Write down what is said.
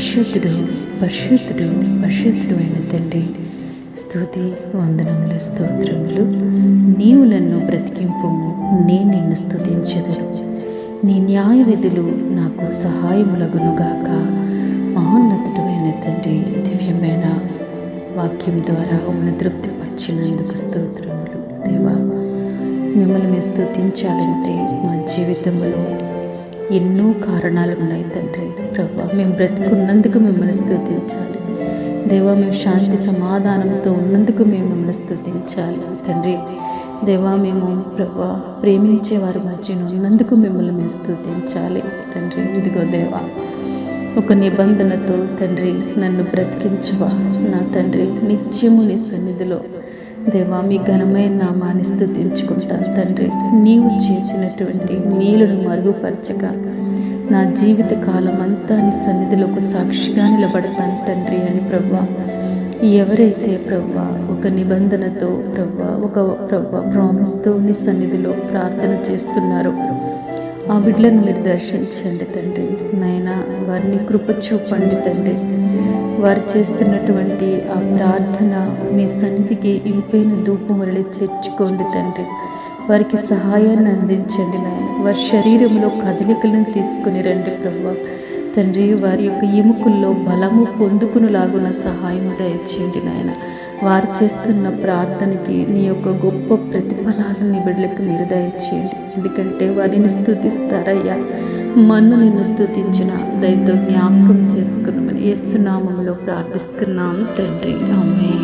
పరిశుద్ధుడు పరిశుద్ధుడు పరిశుద్ధుడు అయిన తండ్రి. స్తుతి వందనములు స్తోత్రములు. నీవు నన్ను బ్రతికింపు నేను నిన్ను స్తుతించదును నీ న్యాయ విధులు నాకు సహాయములగునుగాక. మహోన్నతుడు అయిన తండ్రి దివ్యమైన వాక్యం ద్వారా మమ్మల్ని తృప్తిపరిచినందుకు స్తోత్రములు. దేవా మిమ్మల్ని మేము స్తుతించాలంటే మా జీవితంలో ఎన్నో కారణాలు ఉన్నాయి తండ్రి. ప్రభా మేము బ్రతుకున్నందుకు మిమ్మల్ని స్థుతించాలి. దేవా మేము శాంతి సమాధానంతో ఉన్నందుకు మేము మిమ్మల్ని స్థుతించాలి. తండ్రి దేవా మేము ప్రభా ప్రేమించే వారి మధ్యన ఉన్నందుకు మిమ్మల్ని మేము స్థుతించాలి. తండ్రి ఇదిగో దేవా ఒక నిబంధనతో తండ్రి నన్ను బ్రతికించువా నా తండ్రి నిత్యము నీ సన్నిధిలో దేవా మీ ఘనమైన నామాన్ని స్థుతించుకుంటాను తండ్రి. నీవు చేసినటువంటి మేలును మరుగుపరచక నా జీవిత కాలం అంతా నీ సన్నిధిలో ఒక సాక్షిగా నిలబడతాను తండ్రి అని ప్రభా ఎవరైతే ప్రభా ఒక నిబంధనతో ప్రభా ఒక ప్రవ్వ ప్రామిస్తో నీ సన్నిధిలో ప్రార్థన చేస్తున్నారో ఆ బిడ్డలను మీరు దర్శించండి తండ్రి. నాయన వారిని కృప చూపండి తండ్రి. వారు చేస్తున్నటువంటి ఆ ప్రార్థన మీ సన్నిధికి ఇంపైన ధూపం వరలి చేర్చుకోండి తండ్రి. వారికి సహాయాన్ని అందించండి నాయన. వారి శరీరంలో కదలికలను తీసుకుని రండి ప్రభు. తండ్రి వారి యొక్క ఎముకల్లో బలము పొందుకునేలాగున్న సహాయం దయచేయండి నాయన. వారు చేస్తున్న ప్రార్థనకి నీ యొక్క గొప్ప ప్రతిఫలాలను బిడ్డలకు మీరు దయచేయండి. ఎందుకంటే వారిని స్థుతిస్తారయ్యా మన్ను నిన్ను స్థుతించిన దయతో జ్ఞాపకం చేసుకున్నామని ఏస్తున్నామంలో ప్రార్థిస్తున్నాం తండ్రి. అమ్మే